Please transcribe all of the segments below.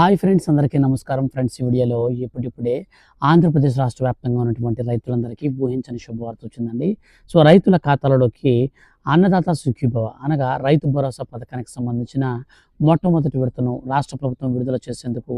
Hi friends అందరికీ నమస్కారం. Friends ఈ వీడియోలో ఇప్పుడిప్పుడే ఆంధ్రప్రదేశ్ రాష్ట్ర వ్యాప్తంగా ఉన్నటువంటి రైతులందరికీ ఊహించని శుభవార్త వచ్చిందండి. సో రైతుల ఖాతాలలోకి అన్నదాత సుఖీభవ అనగా రైతు భరోసా పథకానికి సంబంధించిన మొట్టమొదటి విడతను రాష్ట్ర ప్రభుత్వం విడుదల చేసేందుకు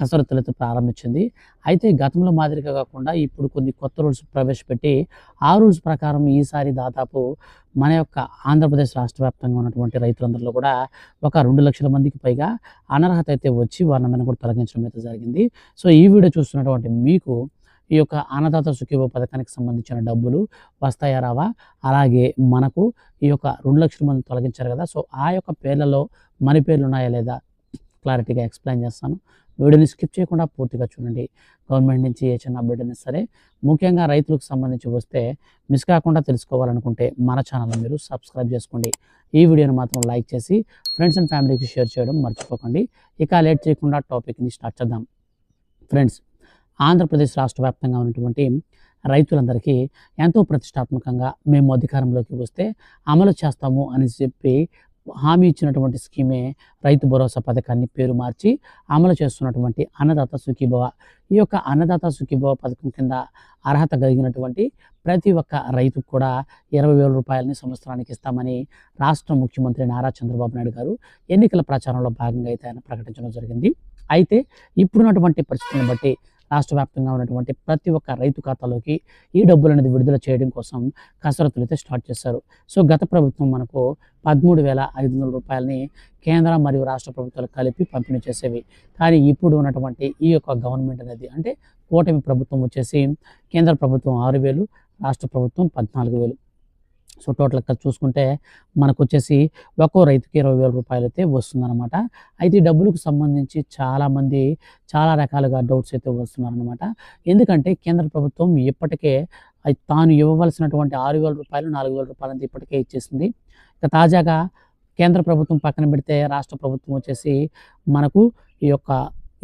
కసరత్తులతో ప్రారంభించింది. అయితే గతంలో మాదిరిగా కాకుండా ఇప్పుడు కొన్ని కొత్త రూల్స్ ప్రవేశపెట్టి ఆ రూల్స్ ప్రకారం ఈసారి దాదాపు మన యొక్క ఆంధ్రప్రదేశ్ రాష్ట్ర వ్యాప్తంగా ఉన్నటువంటి రైతులందరిలో కూడా ఒక రెండు లక్షల మందికి పైగా అనర్హత అయితే వచ్చి వారిని కూడా తొలగించడం అయితే జరిగింది. సో ఈ వీడియో చూస్తున్నటువంటి మీకు ఈ యొక్క అన్నదాత సుఖీభ పథకానికి సంబంధించిన డబ్బులు వస్తాయా రావా? అలాగే మనకు ఈ యొక్క రెండు లక్షల మంది తొలగించారు కదా సో ఆ యొక్క పేర్లలో మన పేర్లు ఉన్నాయా లేదా క్లారిటీగా ఎక్స్ప్లెయిన్ చేస్తాను. వీడియోని స్కిప్ చేయకుండా పూర్తిగా చూడండి. గవర్నమెంట్ నుంచి ఏ చిన్న అప్డేట్ అయినా సరే ముఖ్యంగా రైతులకు సంబంధించి వస్తే మిస్ కాకుండా తెలుసుకోవాలనుకుంటే మన ఛానల్ని మీరు సబ్స్క్రైబ్ చేసుకోండి. ఈ వీడియోని మాత్రం లైక్ చేసి ఫ్రెండ్స్ అండ్ ఫ్యామిలీకి షేర్ చేయడం మర్చిపోకండి. ఇక లేట్ చేయకుండా టాపిక్ని స్టార్ట్ చేద్దాం. ఫ్రెండ్స్ ఆంధ్రప్రదేశ్ రాష్ట్ర వ్యాప్తంగా ఉన్నటువంటి రైతులందరికీ ఎంతో ప్రతిష్టాత్మకంగా మేము అధికారంలోకి వస్తే అమలు చేస్తాము అని చెప్పి హామీ ఇచ్చినటువంటి స్కీమే రైతు భరోసా పథకాన్ని పేరు మార్చి అమలు చేస్తున్నటువంటి అన్నదాత సుఖీభవ. ఈ యొక్క అన్నదాత సుఖీభవ పథకం కింద అర్హత కలిగినటువంటి ప్రతి ఒక్క రైతుకు కూడా ఇరవై వేల రూపాయలని సంవత్సరానికి ఇస్తామని రాష్ట్ర ముఖ్యమంత్రి నారా చంద్రబాబు నాయుడు గారు ఎన్నికల ప్రచారంలో భాగంగా అయితే ఆయన ప్రకటించడం జరిగింది. అయితే ఇప్పుడున్నటువంటి పరిస్థితులను బట్టి రాష్ట్ర వ్యాప్తంగా ఉన్నటువంటి ప్రతి ఒక్క రైతు ఖాతాలోకి ఈ డబ్బులు అనేది విడుదల చేయడం కోసం కసరత్తులు అయితే స్టార్ట్ చేశారు. సో గత ప్రభుత్వం మనకు పదమూడు వేల ఐదు వందల రూపాయలని కేంద్ర మరియు రాష్ట్ర ప్రభుత్వాలు కలిపి పంపిణీ చేసేవి. కానీ ఇప్పుడు ఉన్నటువంటి ఈ యొక్క గవర్నమెంట్ అనేది అంటే కూటమి ప్రభుత్వం వచ్చేసి కేంద్ర ప్రభుత్వం ఆరు వేలు రాష్ట్ర ప్రభుత్వం పద్నాలుగు వేలు. సో టోటల్ చూసుకుంటే మనకు వచ్చేసి ఒక్కో రైతుకి ఇరవై వేల రూపాయలు అయితే వస్తుందన్నమాట. అయితే ఈ డబ్బులకు సంబంధించి చాలామంది చాలా రకాలుగా డౌట్స్ అయితే వస్తున్నారనమాట ఎందుకంటే కేంద్ర ప్రభుత్వం ఇప్పటికే తాను ఇవ్వవలసినటువంటి ఆరు వేల రూపాయలు నాలుగు వేల రూపాయలు అంతా ఇప్పటికే ఇచ్చేసింది. ఇక తాజాగా కేంద్ర ప్రభుత్వం పక్కన పెడితే రాష్ట్ర ప్రభుత్వం వచ్చేసి మనకు ఈ యొక్క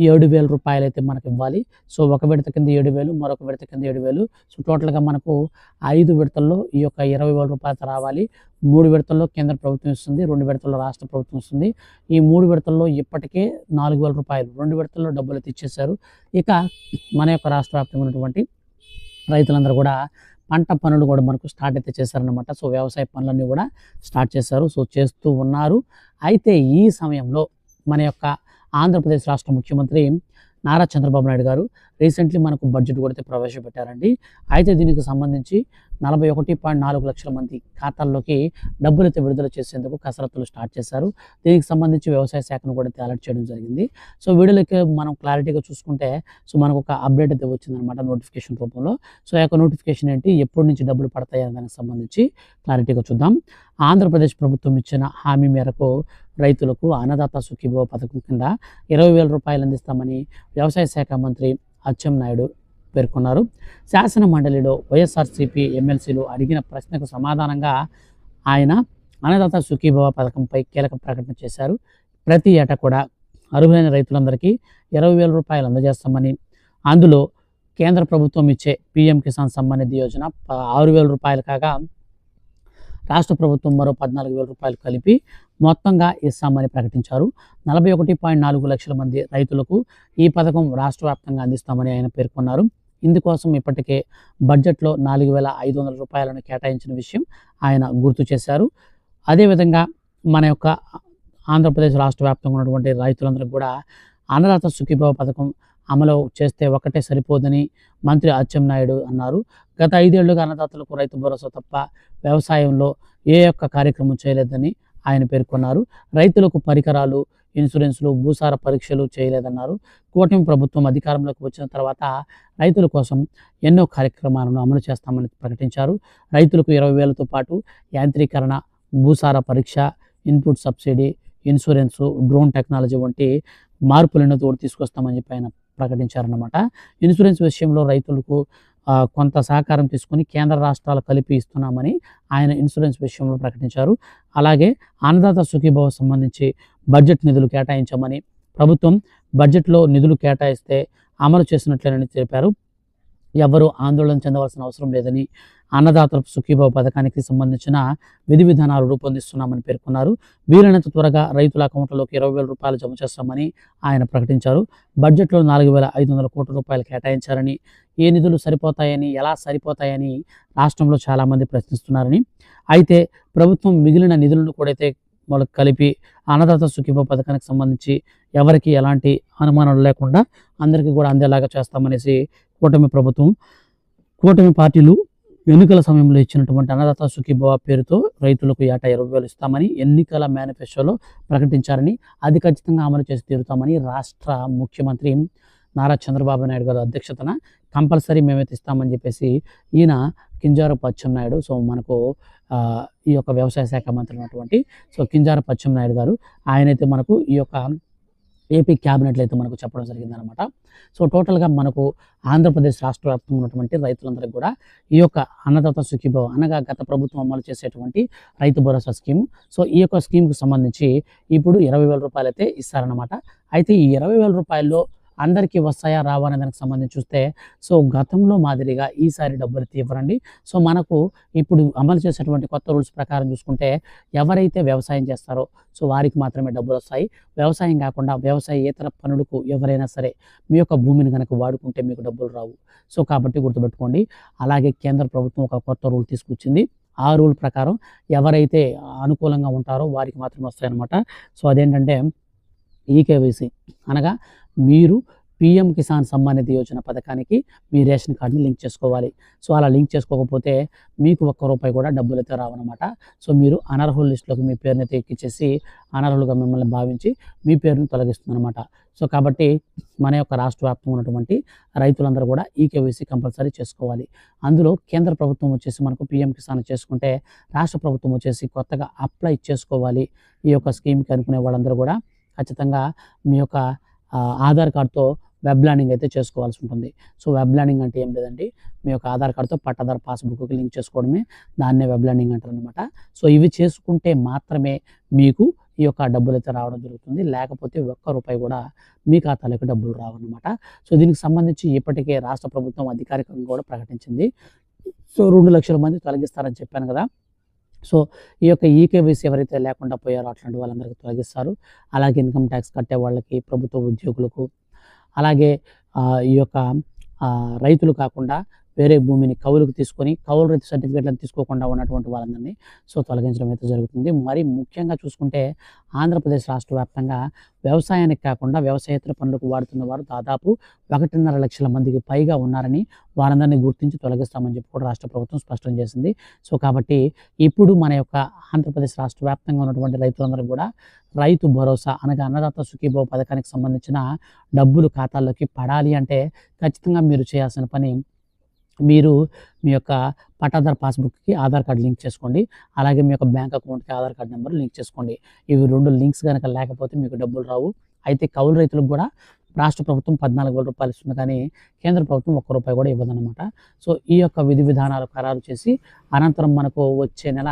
ఏడు వేల రూపాయలు అయితే మనకు ఇవ్వాలి. సో ఒక విడత కింద ఏడు వేలు మరొక విడత కింద ఏడు వేలు. సో టోటల్గా మనకు ఐదు విడతల్లో ఈ యొక్క ఇరవై వేల రూపాయలతో రావాలి. మూడు విడతల్లో కేంద్ర ప్రభుత్వం ఇస్తుంది రెండు విడతల్లో రాష్ట్ర ప్రభుత్వం ఇస్తుంది. ఈ మూడు విడతల్లో ఇప్పటికే నాలుగు వేల రూపాయలు రెండు విడతల్లో డబ్బులు అయితే ఇచ్చేశారు. ఇక మన యొక్క రాష్ట్ర వ్యాప్తంగా ఉన్నటువంటి రైతులందరూ కూడా పంట పనులు కూడా మనకు స్టార్ట్ అయితే చేశారనమాట సో వ్యవసాయ పనులన్నీ కూడా స్టార్ట్ చేశారు. సో చేస్తూ ఉన్నారు. అయితే ఈ సమయంలో మన యొక్క ఆంధ్రప్రదేశ్ రాష్ట్ర ముఖ్యమంత్రి నారా చంద్రబాబు నాయుడు గారు రీసెంట్లీ మనకు బడ్జెట్ కూడా అయితే ప్రవేశపెట్టారండి. అయితే దీనికి సంబంధించి నలభై ఒకటి పాయింట్ నాలుగు లక్షల మంది ఖాతాల్లోకి డబ్బులైతే విడుదల చేసేందుకు కసరత్తులు స్టార్ట్ చేశారు. దీనికి సంబంధించి వ్యవసాయ శాఖను కూడా అయితే అలర్ట్ చేయడం జరిగింది. సో వీడియోలకి మనం క్లారిటీగా చూసుకుంటే సో మనకు ఒక అప్డేట్ అయితే వచ్చిందనమాట నోటిఫికేషన్ రూపంలో. సో ఆ యొక్క నోటిఫికేషన్ ఏంటి? ఎప్పటి నుంచి డబ్బులు పడతాయి? అనే దానికి సంబంధించి క్లారిటీగా చూద్దాం. ఆంధ్రప్రదేశ్ ప్రభుత్వం ఇచ్చిన హామీ మేరకు రైతులకు అన్నదాత సుఖీభవ పథకం కింద ఇరవై వేల రూపాయలు అందిస్తామని వ్యవసాయ శాఖ మంత్రి అచ్చెం నాయుడు పేర్కొన్నారు. శాసన మండలిలో వైఎస్ఆర్సీపీ ఎమ్మెల్సీలు అడిగిన ప్రశ్నకు సమాధానంగా ఆయన అన్నదాత సుఖీభవ పథకంపై కీలక ప్రకటన చేశారు. ప్రతి ఏటా కూడా అర్హులైన రైతులందరికీ ఇరవై వేల రూపాయలు అందజేస్తామని అందులో కేంద్ర ప్రభుత్వం ఇచ్చే పీఎం కిసాన్ సమ్మాన్ నిధి యోజన ఆరు వేల రూపాయలు కాగా రాష్ట్ర ప్రభుత్వం మరో పద్నాలుగు వేల రూపాయలు కలిపి మొత్తంగా ఇస్తామని ప్రకటించారు. నలభై ఒకటి పాయింట్ నాలుగు లక్షల మంది రైతులకు ఈ పథకం రాష్ట్ర వ్యాప్తంగా అందిస్తామని ఆయన పేర్కొన్నారు. ఇందుకోసం ఇప్పటికే బడ్జెట్లో నాలుగు వేల ఐదు వందల రూపాయలను కేటాయించిన విషయం ఆయన గుర్తు చేశారు. అదేవిధంగా మన యొక్క ఆంధ్రప్రదేశ్ రాష్ట్ర వ్యాప్తంగా ఉన్నటువంటి రైతులందరికీ కూడా అన్నదాత సుఖీభావ పథకం అమలు చేస్తే ఒకటే సరిపోదని మంత్రి అచ్చెన్నాయుడు అన్నారు. గత ఐదేళ్ళుగా అన్నదాతలకు రైతు భరోసా తప్ప వ్యవసాయంలో ఏ ఒక్క కార్యక్రమం చేయలేదని ఆయన పేర్కొన్నారు. రైతులకు పరికరాలు ఇన్సూరెన్స్లు భూసార పరీక్షలు చేయలేదన్నారు. కూటమి ప్రభుత్వం అధికారంలోకి వచ్చిన తర్వాత రైతుల కోసం ఎన్నో కార్యక్రమాలను అమలు చేస్తామని ప్రకటించారు. రైతులకు ఇరవై వేలతో పాటు యాంత్రీకరణ భూసార పరీక్ష input subsidy insurance drone technology వంటి మార్పులను తోడు తీసుకొస్తామని చెప్పి ఆయన ప్రకటించారన్నమాట. ఇన్సూరెన్స్ విషయంలో రైతులకు కొంత సహకారం తీసుకొని కేంద్ర రాష్ట్రాలు కలిపి ఇస్తున్నామని ఆయన ఇన్సూరెన్స్ విషయంలో ప్రకటించారు. అలాగే అన్నదాత సుఖీభావ సంబంధించి బడ్జెట్ నిధులు కేటాయించామని ప్రభుత్వం బడ్జెట్లో నిధులు కేటాయిస్తే అమలు చేసినట్లేనని తెలిపారు. ఎవరు ఆందోళన చెందవలసిన అవసరం లేదని అన్నదాతల సుఖీభావ పథకానికి సంబంధించిన విధి విధానాలు రూపొందిస్తున్నామని పేర్కొన్నారు. వీలైనంత త్వరగా రైతుల అకౌంట్లలోకి ఇరవై వేల రూపాయలు జమ చేస్తామని ఆయన ప్రకటించారు. బడ్జెట్లో నాలుగు వేల ఐదు వందల కోట్ల రూపాయలు కేటాయించారని ఏ నిధులు సరిపోతాయని ఎలా సరిపోతాయని రాష్ట్రంలో చాలామంది ప్రశ్నిస్తున్నారని. అయితే ప్రభుత్వం మిగిలిన నిధులను కూడా అయితే వాళ్ళకి కలిపి అన్నదాత సుఖీభావ పథకానికి సంబంధించి ఎవరికి ఎలాంటి అనుమానాలు లేకుండా అందరికీ కూడా అందేలాగా చేస్తామనేసి కూటమి ప్రభుత్వం కూటమి పార్టీలు ఎన్నికల సమయంలో ఇచ్చినటువంటి అన్నదాత సుఖీభవ పేరుతో రైతులకు ఏటా ఇరవై వేలు ఇస్తామని ఎన్నికల మేనిఫెస్టోలో ప్రకటించారని అది ఖచ్చితంగా అమలు చేసి తీరుతామని రాష్ట్ర ముఖ్యమంత్రి నారా చంద్రబాబు నాయుడు గారి అధ్యక్షతన కంపల్సరీ మేమైతే ఇస్తామని చెప్పేసి ఈయన కింజారు పచ్చం నాయుడు సో మనకు ఈ యొక్క వ్యవసాయ శాఖ మంత్రి ఉన్నటువంటి సో కింజారు పచ్చం నాయుడు గారు ఆయనైతే మనకు ఈ యొక్క ఏపీ క్యాబినెట్లో అయితే మనకు చెప్పడం జరిగిందనమాట సో టోటల్గా మనకు ఆంధ్రప్రదేశ్ రాష్ట్ర వ్యాప్తంగా ఉన్నటువంటి రైతులందరికీ కూడా ఈ యొక్క అన్నదాత సుఖీభవ అనగా గత ప్రభుత్వం అమలు చేసేటువంటి రైతు భరోసా స్కీమ్. సో ఈ యొక్క స్కీమ్కి సంబంధించి ఇప్పుడు ఇరవై వేల రూపాయలు అయితే ఇస్తారనమాట అయితే ఈ ఇరవై వేల రూపాయల్లో అందరికీ వస్తాయా రావా అనే దానికి సంబంధించి చూస్తే సో గతంలో మాదిరిగా ఈసారి డబ్బులు అయితే ఇవ్వరండి సో మనకు ఇప్పుడు అమలు చేసేటువంటి కొత్త రూల్స్ ప్రకారం చూసుకుంటే ఎవరైతే వ్యవసాయం చేస్తారో సో వారికి మాత్రమే డబ్బులు వస్తాయి. వ్యవసాయం కాకుండా వ్యవసాయ ఇతర పనులకు ఎవరైనా సరే మీ యొక్క భూమిని కనుక వాడుకుంటే మీకు డబ్బులు రావు. సో కాబట్టి గుర్తుపెట్టుకోండి. అలాగే కేంద్ర ప్రభుత్వం ఒక కొత్త రూల్ తీసుకొచ్చింది. ఆ రూల్ ప్రకారం ఎవరైతే అనుకూలంగా ఉంటారో వారికి మాత్రమే వస్తాయన్నమాట. సో అదేంటంటే ఈకేవైసీ అనగా మీరు పిఎం కిసాన్ సమ్మాన్ నిధి యోజన పథకానికి మీ రేషన్ కార్డుని లింక్ చేసుకోవాలి. సో అలా లింక్ చేసుకోకపోతే మీకు ఒక్క రూపాయి కూడా డబ్బులు అయితే రావన్నమాట సో మీరు అనర్హుల లిస్టులోకి మీ పేరుని అయితే ఎక్కిచ్చేసి అనర్హులుగా మిమ్మల్ని భావించి మీ పేరుని తొలగిస్తుందన్నమాట. సో కాబట్టి మన యొక్క రాష్ట్ర వ్యాప్తంగా ఉన్నటువంటి రైతులందరూ కూడా ఈ కేవైసీ కంపల్సరీ చేసుకోవాలి. అందులో కేంద్ర ప్రభుత్వం వచ్చేసి మనకు పిఎం కిసాన్ చేసుకుంటే రాష్ట్ర ప్రభుత్వం వచ్చేసి కొత్తగా అప్లై చేసుకోవాలి. ఈ యొక్క స్కీమ్కి అనుకునే వాళ్ళందరూ కూడా ఖచ్చితంగా మీ యొక్క ఆధార్ కార్డ్తో వెబ్ ల్యాండింగ్ అయితే చేసుకోవాల్సి ఉంటుంది. సో వెబ్ ల్యాండింగ్ అంటే ఏం లేదండి. మీ యొక్క ఆధార్ కార్డ్తో పట్టాదార్ పాస్బుక్కి లింక్ చేసుకోవడమే దాన్నే వెబ్ ల్యాండింగ్ అంటారు అనమాట సో ఇవి చేసుకుంటే మాత్రమే మీకు ఈ యొక్క డబ్బులు అయితే రావడం జరుగుతుంది. లేకపోతే ఒక్క రూపాయి కూడా మీ ఖాతాలోకి డబ్బులు రావన్నమాట. సో దీనికి సంబంధించి ఇప్పటికే రాష్ట్ర ప్రభుత్వం అధికారికంగా కూడా ప్రకటించింది. సో రెండు లక్షల మంది తొలగిస్తారని చెప్పాను కదా. సో ఈ యొక్క ఈకేవైసీ ఎవరైతే లేకుండా పోయారో అట్లాంటి వాళ్ళందరికీ తొలగిస్తారు. అలాగే ఇన్కమ్ ట్యాక్స్ కట్టే వాళ్ళకి ప్రభుత్వ ఉద్యోగులకు అలాగే ఈ యొక్క రైతులు కాకుండా వేరే భూమిని కౌలుకు తీసుకొని కౌలు రైతు సర్టిఫికేట్లను తీసుకోకుండా ఉన్నటువంటి వాళ్ళందరినీ సో తొలగించడం అయితే జరుగుతుంది. మరి ముఖ్యంగా చూసుకుంటే ఆంధ్రప్రదేశ్ రాష్ట్ర వ్యాప్తంగా వ్యవసాయానికి కాకుండా వ్యవసాయేతర పనులకు వాడుతున్న వారు దాదాపు ఒకటిన్నర లక్షల మందికి పైగా ఉన్నారని వారందరినీ గుర్తించి తొలగిస్తామని చెప్పి కూడా రాష్ట్ర ప్రభుత్వం స్పష్టం చేసింది. సో కాబట్టి ఇప్పుడు మన యొక్క ఆంధ్రప్రదేశ్ రాష్ట్ర వ్యాప్తంగా ఉన్నటువంటి రైతులందరూ కూడా రైతు భరోసా అనగా అన్నదాత సుఖీభావ పథకానికి సంబంధించిన డబ్బులు ఖాతాల్లోకి పడాలి అంటే ఖచ్చితంగా మీరు చేయాల్సిన పని మీరు మీ యొక్క పట్టాదార్ పాస్బుక్కి ఆధార్ కార్డు లింక్ చేసుకోండి. అలాగే మీ యొక్క బ్యాంక్ అకౌంట్కి ఆధార్ కార్డు నెంబర్ లింక్ చేసుకోండి. ఇవి రెండు లింక్స్ కనుక లేకపోతే మీకు డబ్బులు రావు. అయితే కౌలు రైతులకు కూడా రాష్ట్ర ప్రభుత్వం పద్నాలుగు వేల రూపాయలు ఇస్తుంది కానీ కేంద్ర ప్రభుత్వం ఒక్క రూపాయి కూడా ఇవ్వదన్నమాట. సో ఈ యొక్క విధి విధానాలు ఖరారు చేసి అనంతరం మనకు వచ్చే నెల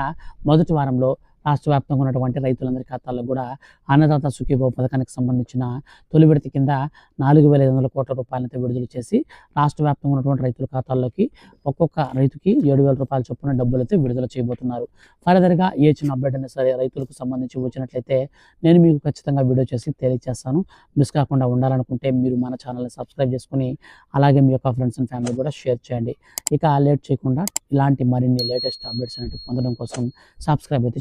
మొదటి వారంలో రాష్ట్ర వ్యాప్తంగా ఉన్నటువంటి రైతులందరి ఖాతాల్లో కూడా అన్నదాత సుఖీభావ పథకానికి సంబంధించిన తొలి విడత కింద నాలుగు వేల ఐదు వందల కోట్ల రూపాయలతో విడుదల చేసి రాష్ట్ర వ్యాప్తంగా ఉన్నటువంటి రైతుల ఖాతాల్లోకి ఒక్కొక్క రైతుకి ఏడు వేల రూపాయల చొప్పున డబ్బులు అయితే విడుదల చేయబోతున్నారు. ఫర్దర్గా ఏ చిన్న అప్డేట్ అయినా సరే రైతులకు సంబంధించి వచ్చినట్లయితే నేను మీకు ఖచ్చితంగా వీడియో చేసి తెలియజేస్తాను మిస్ కాకుండా ఉండాలనుకుంటే మీరు మన ఛానల్ని సబ్స్క్రైబ్ చేసుకుని అలాగే మీ యొక్క ఫ్రెండ్స్ అండ్ ఫ్యామిలీ కూడా షేర్ చేయండి. ఇక లేట్ చేయకుండా ఇలాంటి మరిన్ని లేటెస్ట్ అప్డేట్స్ అనేవి పొందడం కోసం సబ్స్క్రైబ్ అయితే